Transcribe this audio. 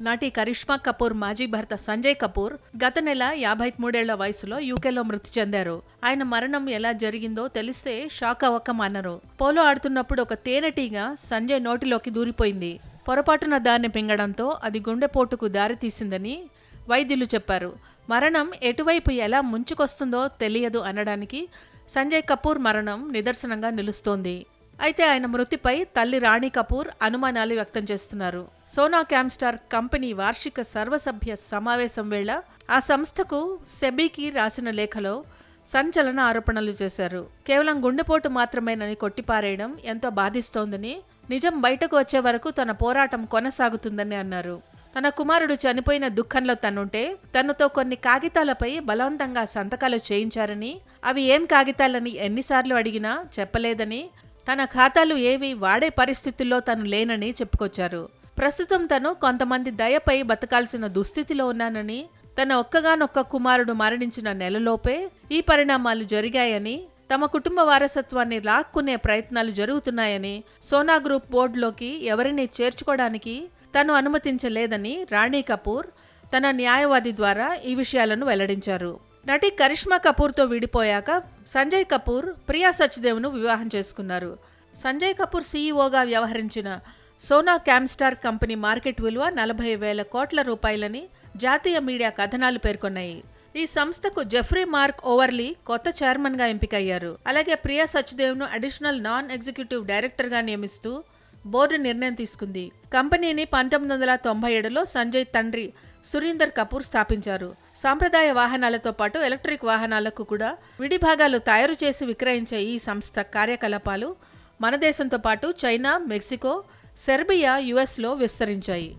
నాటి కరిష్మా కపూర్ మాజీ భర్త సంజయ్ కపూర్ గత నెల యాభై మూడేళ్ళ వయసులో యూకేలో మృతి చెందారు. ఆయన మరణం ఎలా జరిగిందో తెలిస్తే షాక్ అవ్వక మానరు పోలో ఆడుతున్నప్పుడు ఒక తేనెటీగ సంజయ్ నోటిలోకి దూరిపోయింది. పొరపాటున దాన్ని పింగడంతో అది గుండెపోటుకు దారితీసిందని వైద్యులు చెప్పారు. మరణం ఎటువైపు ఎలా ముంచుకొస్తుందో తెలియదు అనడానికి సంజయ్ కపూర్ మరణం నిదర్శనంగా నిలుస్తోంది. అయితే ఆయన మృతిపై తల్లి రాణి కపూర్ అనుమానాలు వ్యక్తం చేస్తున్నారు. సోనా క్యామ్స్టార్ కంపెనీ వార్షిక సర్వసభ్య సమావేశం వేళ ఆ సంస్థకు సెబీకి రాసిన లేఖలో సంచలన ఆరోపణలు చేశారు. కేవలం గుండెపోటు మాత్రమేనని కొట్టిపారేయడం ఎంతో బాధిస్తోందని నిజం బయటకు వచ్చే వరకు తన పోరాటం కొనసాగుతుందని అన్నారు. తన కుమారుడు చనిపోయిన దుఃఖంలో తనుంటే తనతో కొన్ని కాగితాలపై బలవంతంగా సంతకాలు చేయించారని అవి ఏం కాగితాలని ఎన్నిసార్లు అడిగినా చెప్పలేదని తన ఖాతాలు ఏవి వాడే పరిస్థితుల్లో తను లేనని చెప్పుకొచ్చారు. ప్రస్తుతం తను కొంతమంది దయపై బతకాల్సిన దుస్థితిలో ఉన్నానని తన ఒక్కగానొక్క కుమారుడు మరణించిన నెలలోపే ఈ పరిణామాలు జరిగాయని తమ కుటుంబ వారసత్వాన్ని లాక్కునే ప్రయత్నాలు జరుగుతున్నాయని సోనా గ్రూప్ బోర్డులోకి ఎవరిని చేర్చుకోవడానికి తను అనుమతించలేదని రాణీ కపూర్ తన న్యాయవాది ద్వారా ఈ విషయాలను వెల్లడించారు. నటి కరిష్మా కపూర్తో విడిపోయాక సంజయ్ కపూర్ ప్రియా సచ్దేవ్ను వివాహం చేసుకున్నారు. సంజయ్ కపూర్ సీఈఓగా వ్యవహరించిన సోనా క్యామ్స్టార్ కంపెనీ మార్కెట్ విలువ నలభై వేల కోట్ల రూపాయలని జాతీయ మీడియా కథనాలు పేర్కొన్నాయి. ఈ సంస్థకు జెఫ్రీ మార్క్ ఓవర్లీ కొత్త చైర్మన్గా ఎంపికయ్యారు. అలాగే ప్రియా సచ్దేవ్ను అడిషనల్ నాన్ ఎగ్జిక్యూటివ్ డైరెక్టర్గా నియమిస్తూ బోర్డు నిర్ణయం తీసుకుంది. కంపెనీని పంతొమ్మిది వందల తొంభై ఏడులో సంజయ్ తండ్రి సురీందర్ కపూర్ స్థాపించారు. సాంప్రదాయ వాహనాలతో పాటు ఎలక్ట్రిక్ వాహనాలకు కూడా విడి భాగాలు తయారు చేసి విక్రయించే ఈ సంస్థ కార్యకలాపాలు మన దేశంతో పాటు చైనా మెక్సికో సెర్బియా యుఎస్లో విస్తరించాయి.